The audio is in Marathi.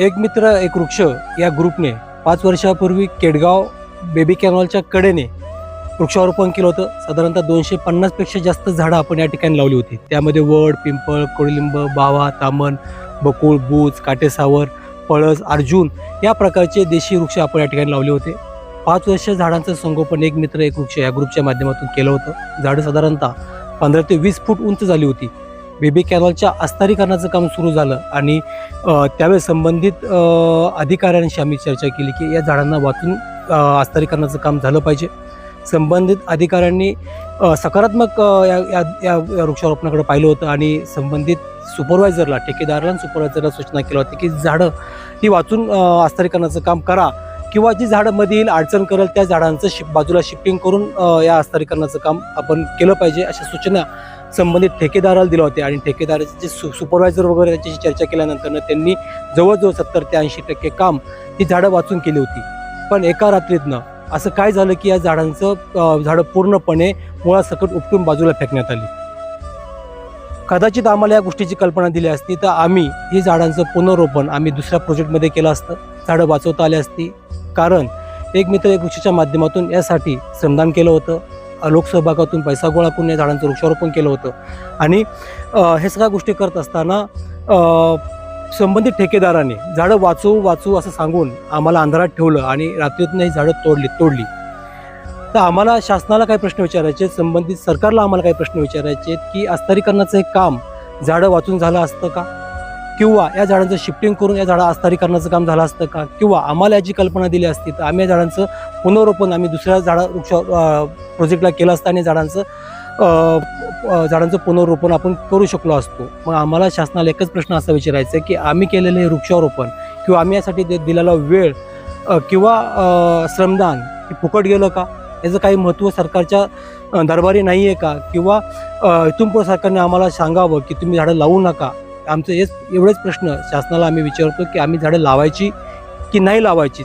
एक मित्र एक वृक्ष या ग्रुपने पाच वर्षापूर्वी केडगाव बेबी कॅनॉलच्या कडेने वृक्षारोपण केलं होतं. साधारणतः दोनशे पन्नासपेक्षा जास्त झाडं आपण या ठिकाणी लावली होती. त्यामध्ये वड पिंपळ कोडलिंब बावा तामण बकुळ बूज काटेसावर पळस अर्जुन या प्रकारचे देशी वृक्ष आपण या ठिकाणी लावले होते. पाच वर्ष झाडांचं संगोपन एक मित्र एक वृक्ष या ग्रुपच्या माध्यमातून केलं होतं. झाडं साधारणतः पंधरा ते वीस फूट उंच झाली होती. बेबी कॅनॉलच्या अस्तरीकरणाचं काम सुरू झालं आणि त्यावेळेस संबंधित अधिकाऱ्यांशी आम्ही चर्चा केली की या झाडांना वाचून अस्तरीकरणाचं आस्तारीकरणाचं काम झालं पाहिजे. संबंधित अधिकाऱ्यांनी सकारात्मक या या या वृक्षारोपणाकडे पाहिलं होतं आणि संबंधित सुपरवायझरला ठेकेदाराला सुपरवायझरला सूचना केल्या होत्या की झाडं ही वाचून अस्तरीकरणाचं आस्तारीकरणाचं काम करा. किंवा जी झाडं मध्ये येईल अडचण करेल त्या झाडांचं शिप बाजूला शिफ्टिंग करून या आस्तारीकरणाचं काम आपण केलं पाहिजे अशा सूचना संबंधित ठेकेदाराला दिल्या होत्या. आणि ठेकेदाराचे जे सु सुपरवायझर वगैरे त्यांच्याशी चर्चा केल्यानंतर त्यांनी जवळजवळ सत्तर ते ऐंशी टक्के काम ही झाडं वाचून केली होती. पण एका रात्रीतनं असं काय झालं की या झाडांचं झाडं पूर्णपणे मुळासकट उपटून बाजूला फेकण्यात आली. कदाचित आम्हाला या गोष्टीची कल्पना दिली असती तर आम्ही ही झाडांचं पुनरोपण आम्ही दुसऱ्या प्रोजेक्टमध्ये केलं असतं. झाडं वाचवता आली असती. कारण एक मित्र एक वृक्षाच्या माध्यमातून यासाठी श्रमदान केलं होतं. लोकसहभागातून पैसा गोळा करून या झाडांचं वृक्षारोपण केलं होतं. आणि हे सगळ्या गोष्टी करत असताना संबंधित ठेकेदाराने झाडं वाचू वाचू असं सांगून आम्हाला अंधारात ठेवलं आणि रात्रीतून ही झाडं तोडली तोडली. तर आम्हाला शासनाला काही प्रश्न विचारायचे संबंधित सरकारला आम्हाला काही प्रश्न विचारायचे आहेत की अस्तरीकरणाचं हे काम झाडं वाचून झालं असतं का? किंवा या झाडांचं शिफ्टिंग करून या झाडं आस्थारीकरणाचं काम झालं असतं का? किंवा आम्हाला याची कल्पना दिली असती तर आम्ही या झाडांचं पुनरोपण आम्ही दुसऱ्या झाडा वृक्ष प्रोजेक्टला केलं असतं आणि झाडांचं झाडांचं पुनर्रोपण आपण करू शकलो असतो. मग आम्हाला शासनाला एकच प्रश्न असा विचारायचा आहे की आम्ही केलेलं हे वृक्षारोपण किंवा आम्ही यासाठी दे- दिलेला वेळ किंवा श्रमदान हे फुकट गेलं का? याचं काही महत्त्व सरकारच्या दरबारी नाही आहे का? किंवा इथून पुढे सरकारने आम्हाला सांगावं की तुम्ही झाडं लावू नका. आमचं हेच एवढेच प्रश्न शासनाला आम्ही विचारतो की आम्ही झाडं लावायची की नाही लावायची?